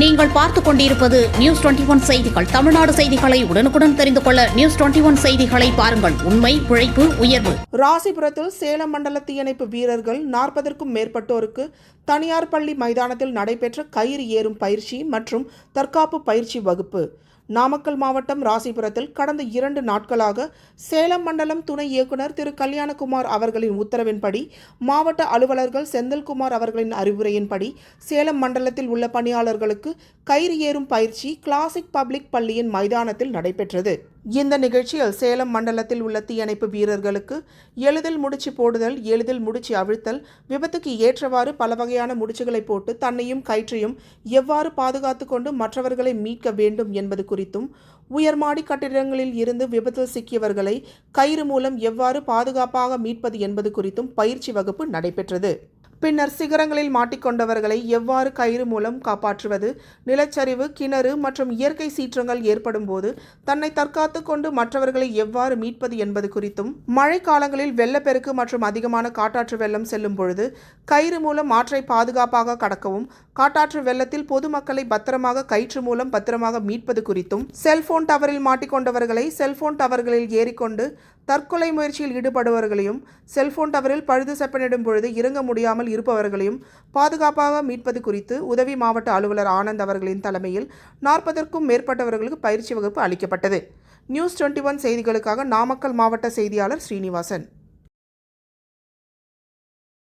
நீங்கள் பார்த்துக் கொண்டிருப்பது நியூஸ் டுவெண்டி ஒன் செய்திகள். தமிழ்நாடு செய்திகளை உடனுக்குடன் தெரிந்து கொள்ள நியூஸ் டுவெண்டி ஒன் செய்திகளை பாருங்கள். உண்மை உழைப்பு உயர்வு. ராசிபுரத்தில் சேலம் மண்டல தீயணைப்பு வீரர்கள் நாற்பதற்கும் மேற்பட்டோருக்கு தனியார் பள்ளி மைதானத்தில் நடைபெற்ற கயிறு ஏறும் பயிற்சி மற்றும் தற்காப்பு பயிற்சி வகுப்பு. நாமக்கல் மாவட்டம் ராசிபுரத்தில் கடந்த இரண்டு நாட்களாக சேலம் மண்டலம் துணை இயக்குனர் திரு கல்யாணகுமார் அவர்களின் உத்தரவின்படி மாவட்ட அலுவலர்கள் செந்தில்குமார் அவர்களின் அறிவுரையின்படி சேலம் மண்டலத்தில் உள்ள பணியாளர்களுக்கு கயிறு ஏறும் பயிற்சி கிளாசிக் பப்ளிக் பள்ளியின் மைதானத்தில் நடைபெற்றது. இந்த நிகழ்ச்சியில் சேலம் மண்டலத்தில் உள்ள தீயணைப்பு வீரர்களுக்கு எளிதில் முடிச்சு போடுதல் எளிதில் முடிச்சு அவிழ்த்தல் விபத்துக்கு ஏற்றவாறு பல வகையான முடிச்சுகளை போட்டு தன்னையும் கயிற்றையும் எவ்வாறு பாதுகாத்து கொண்டு மற்றவர்களை மீட்க வேண்டும் என்பது குறித்தும் உயர்மாடி கட்டிடங்களில் இருந்து விபத்தில் சிக்கியவர்களை கயிறு மூலம் எவ்வாறு பாதுகாப்பாக மீட்பது என்பது குறித்தும் பயிற்சி வகுப்பு நடைபெற்றது. பின்னர் சிகரங்களில் மாட்டிக்கொண்டவர்களை எவ்வாறு கயிறு மூலம் காப்பாற்றுவது? நிலச்சரிவு கிணறு மற்றும் இயற்கை சீற்றங்கள் ஏற்படும் போது தன்னை தற்காத்து கொண்டு மற்றவர்களை எவ்வாறு மீட்பது என்பது குறித்தும் மழை காலங்களில் வெள்ளப்பெருக்கு மற்றும் அதிகமான காட்டாற்று வெள்ளம் செல்லும் பொழுது கயிறு மூலம் ஆற்றை பாதுகாப்பாக கடக்கவும் காட்டாற்று வெள்ளத்தில் பொதுமக்களை பத்திரமாக கயிற்று மூலம் பத்திரமாக மீட்பது குறித்தும் செல்போன் டவரில் மாட்டிக்கொண்டவர்களை செல்போன் டவர்களில் ஏறிக்கொண்டு தற்கொலை முயற்சியில் ஈடுபடுபவர்களையும் செல்போன் டவரில் பழுது செப்பனிடும் பொழுது இறங்க முடியாமல் இருப்பவர்களையும் பாதுகாப்பாக மீட்பது குறித்து உதவி மாவட்ட அலுவலர் ஆனந்த் அவர்களின் தலைமையில் நாற்பதற்கும் மேற்பட்டவர்களுக்கு பயிற்சி வகுப்பு அளிக்கப்பட்டது. நியூஸ் டுவெண்ட்டி ஒன் செய்திகளுக்காக நாமக்கல் மாவட்ட செய்தியாளர் ஸ்ரீனிவாசன்.